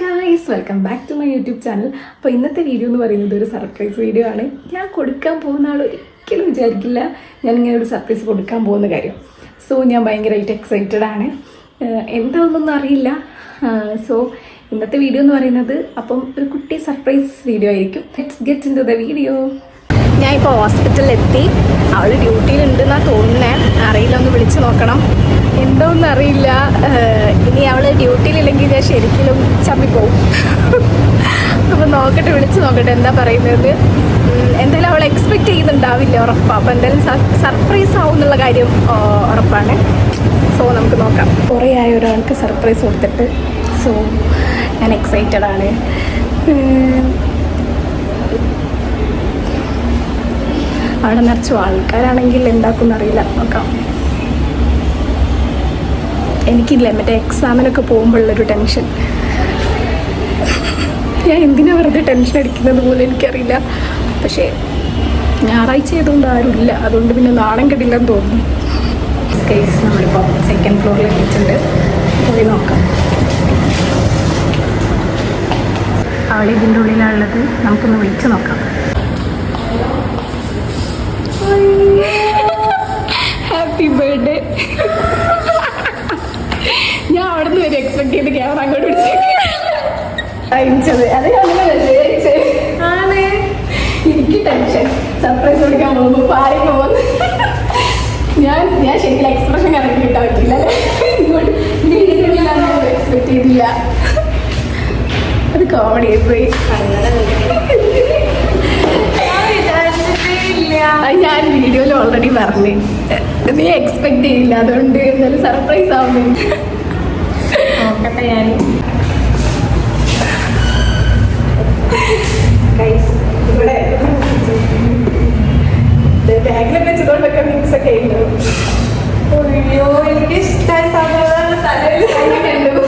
Guys welcome back to my YouTube channel അപ്പോൾ ഇന്നത്തെ video എന്ന് പറയുന്നത് ഒരു സർപ്രൈസ് വീഡിയോ ആണ്. ഞാൻ കൊടുക്കാൻ പോകുന്ന ആൾ ഒരിക്കലും വിചാരിക്കില്ല ഞാൻ ഇങ്ങനെ ഒരു സർപ്രൈസ് കൊടുക്കാൻ പോകുന്ന കാര്യം. സോ ഞാൻ ഭയങ്കരമായിട്ട് എക്സൈറ്റഡ് ആണ്. എന്താണെന്നൊന്നും അറിയില്ല. സോ ഇന്നത്തെ വീഡിയോ എന്ന് പറയുന്നത് അപ്പം ഒരു കുട്ടി സർപ്രൈസ് വീഡിയോ ആയിരിക്കും. Let's get into the video ഞാൻ ഇപ്പോൾ ഹോസ്പിറ്റലിൽ എത്തി അവൾ ഡ്യൂട്ടിയിലുണ്ടെന്നാണ് തോന്നുന്നേ. അറിയില്ല ഒന്ന് വിളിച്ചു നോക്കണം. എന്തോന്ന് അറിയില്ല. ഇനി അവൾ ഡ്യൂട്ടിയിലില്ലെങ്കിൽ ഞാൻ ശരിക്കും ചമ്മിപ്പോവും. അപ്പോൾ നോക്കട്ടെ വിളിച്ചു നോക്കട്ടെ എന്താ പറയുന്നത്. എന്തായാലും അവൾ എക്സ്പെക്റ്റ് ചെയ്യുന്നുണ്ടാവില്ല ഉറപ്പാണ് അപ്പോൾ എന്തായാലും സർപ്രൈസ് ആവും എന്നുള്ള കാര്യം ഉറപ്പാണ്. സോ നമുക്ക് നോക്കാം. കുറേ ആയ ഒരാൾക്ക് സർപ്രൈസ് കൊടുത്തിട്ട്. സോ ഞാൻ എക്സൈറ്റഡ് ആണ്. അവിടെ നിറച്ചു ആൾക്കാരാണെങ്കിൽ എന്താക്കും അറിയില്ല. നോക്കാം. എനിക്കില്ല മറ്റേ എക്സാമിനൊക്കെ പോകുമ്പോഴുള്ളൊരു ടെൻഷൻ ഞാൻ എന്തിനാ വെറുതെ ടെൻഷൻ അടിക്കുന്നത് പോലും എനിക്കറിയില്ല. പക്ഷേ ഞായറാഴ്ച ആയതുകൊണ്ട് ആരുമില്ല അതുകൊണ്ട് പിന്നെ നാണം കെട്ടില്ലെന്ന് തോന്നുന്നു. കേസ് നമ്മളിപ്പോൾ സെക്കൻഡ് ഫ്ലോറിൽ എത്തിയിട്ടുണ്ട്. പോയി നോക്കാം. അവൾ ഇതിന്റെ ഉള്ളിലാണുള്ളത്. നമുക്കൊന്ന് വിളിച്ചു നോക്കാം. അവിടെ നിന്ന് വരെ എക്സ്പെക്ട് ചെയ്ത് ക്യാമറ അങ്ങോട്ട് അയച്ചത് അത് ആണ്. എനിക്ക് ടെൻഷൻ സർപ്രൈസ് കൊടുക്കാൻ പോകുമ്പോൾ പാരി പോകുന്നു ഞാൻ ഞാൻ ശരിക്കും എക്സ്പ്രഷൻ കറക്റ്റ് കിട്ടാൻ പറ്റില്ല എക്സ്പെക്ട് ചെയ്തില്ല. അത് കോമഡി ആയിപ്പോയി ഞാൻ വീഡിയോയിൽ ഓൾറെഡി പറഞ്ഞു നീ എക്സ്പെക്ട് ചെയ്യില്ല. അതുകൊണ്ട് എന്തായാലും സർപ്രൈസ് ആവുന്നുണ്ട് നോക്കട്ടെ ഗൈസ് ഇവിടെ ബാഗിലൊക്കെ വെച്ചതുകൊണ്ടൊക്കെ മിക്സ് ഒക്കെ ഉണ്ട്. അയ്യോ എനിക്ക് ഇഷ്ടമായ സാധനങ്ങൾ തലയിൽ കണ്ടു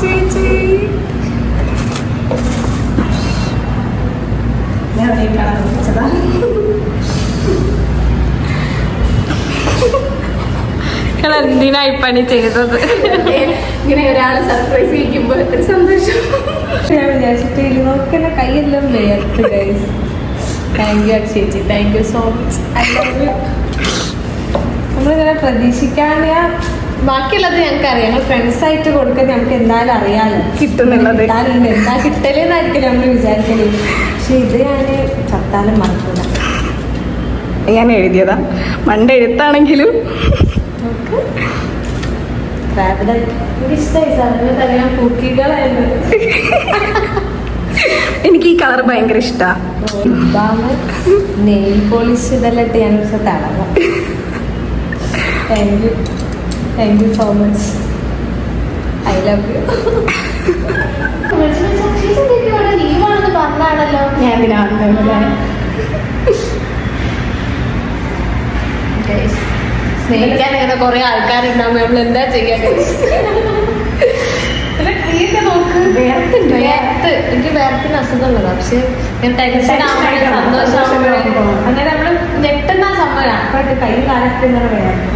ചേച്ചി ഞാൻ അതേ കാണാൻ നിങ്ങൾ എന്തിനായി പണി ചെയ്തത്. ഇങ്ങനെ ഒരാളെ സർപ്രൈസ് ചെയ്യിക്കുമ്പോൾ എത്ര സന്തോഷം. ഞാൻ വിചാരിച്ചിട്ട് നോക്കുന്ന കൈയെല്ലാം വേർത്ത് ഗൈസ് താങ്ക് യു ചേച്ചി thank you so much I love you നമ്മളിങ്ങനെ പ്രതീക്ഷിക്കാണ്ട് ബാക്കിയുള്ളത് ഞങ്ങൾക്ക് അറിയാം ഞങ്ങൾ ഫ്രണ്ട്സ് ആയിട്ട് കൊടുക്കാൻ ഞങ്ങൾക്ക് എന്തായാലും അറിയാലോ കിട്ടുന്നുള്ളത്. കിട്ടാനുണ്ട്. എന്താ കിട്ടലെന്നായിരിക്കും നമ്മൾ വിചാരിക്കൽ. പക്ഷെ ഇത് ഞാൻ ചത്താലും മറക്കില്ല ഞാൻ എഴുതിയതാ. മണ്ട എഴുത്താണെങ്കിലും നമുക്ക് എനിക്ക് ഇഷ്ടമായി സാറിന് തന്നെ ഞാൻ കുക്കികളായിരുന്നു എനിക്ക് ഈ കളർ ഭയങ്കര ഇഷ്ടമാണ് നെയിൽ പോളിഷ് ഇതെല്ലാം ഇട്ട് ഞാൻ പക്ഷെ തടവാം thank you thank you so much I love you ലീവാണെന്ന് പറഞ്ഞാണല്ലോ ഞാൻ സ്നേഹിക്കാൻ അങ്ങനെ കുറെ ആൾക്കാരുണ്ടാവും നമ്മൾ എന്താ ചെയ്യാൻ. വേർത്ത് എനിക്ക് വേർത്തിന് അസുഖമുള്ളതാ. പക്ഷെ ഞാൻ ടെൻഷൻ ആവുമ്പോഴേ സന്തോഷമാകുമ്പോഴേ അങ്ങനെ നമ്മൾ ഞെട്ടുന്ന സമയമാണ് അപ്പോഴത്തെ കൈ കാലത്ത് ഇങ്ങനെ വേർക്കും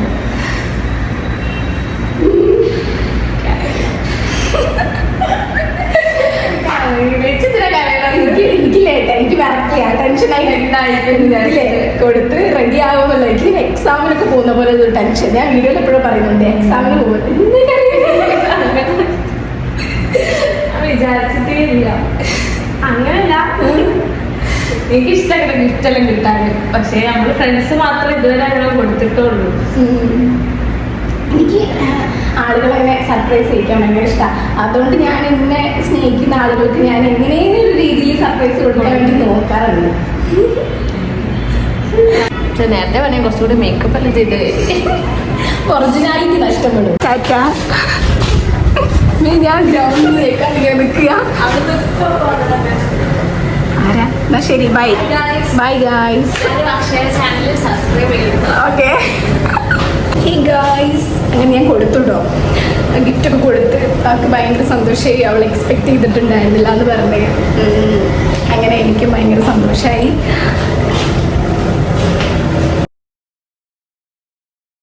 എനിക്ക് എനിക്കില്ലേ എനിക്ക് വരക്കില്ല ടെൻഷനായി എന്തായിരിക്കും കൊടുത്ത് റെഡി ആവുമല്ലോ എനിക്ക് എക്സാമിനൊക്കെ പോകുന്ന പോലെ ഒരു ടെൻഷൻ. ഞാൻ വീഡിയോയിൽ എപ്പോഴും പറയുന്നുണ്ട് എക്സാമിന് പോകുന്നത് വിചാരിച്ചിട്ടേ ഇല്ല അങ്ങനല്ല എനിക്ക് ഇഷ്ടമായിട്ട് ഗിഫ്റ്റ് എല്ലാം കിട്ടാൻ. പക്ഷേ നമ്മൾ ഫ്രണ്ട്സ് മാത്രമേ ഇതുവരെ അങ്ങനെ കൊടുത്തിട്ടുള്ളൂ എനിക്ക് ആളുകളെ അങ്ങനെ സർപ്രൈസ് ചെയ്യിക്കാൻ ഭയങ്കര ഇഷ്ടമാണ് അതുകൊണ്ട് ഞാൻ എന്നെ സ്നേഹിക്കുന്ന ആളുകൾക്ക് ഞാൻ എങ്ങനെയെങ്കിലും ഒരു രീതിയിൽ സർപ്രൈസ് കൊടുക്കാൻ വേണ്ടി നോക്കാറുണ്ട്. നേരത്തെ പറഞ്ഞാൽ കുറച്ചുകൂടി മേക്കപ്പ് എല്ലാം ചെയ്ത്? ഒറിജിനാലിറ്റി നഷ്ടപ്പെടും. ഞാൻ ഗ്രൗണ്ടിൽ കേൾക്കാൻ ഇങ്ങനെ നിൽക്കുക. ആരാ? എന്നാ ശരി bye bye guys Akshaya channel subscribe ചെയ്യുന്നു ഓക്കെ ഹേ ഗായ്സ് അങ്ങനെ ഞാൻ കൊടുത്തുട്ടോ. ഗിഫ്റ്റൊക്കെ കൊടുത്ത്. അവൾക്ക് ഭയങ്കര സന്തോഷമായി. അവൾ എക്സ്പെക്ട് ചെയ്തിട്ടുണ്ടായിരുന്നില്ല എന്ന് പറഞ്ഞ്. അങ്ങനെ എനിക്ക് ഭയങ്കര സന്തോഷമായി.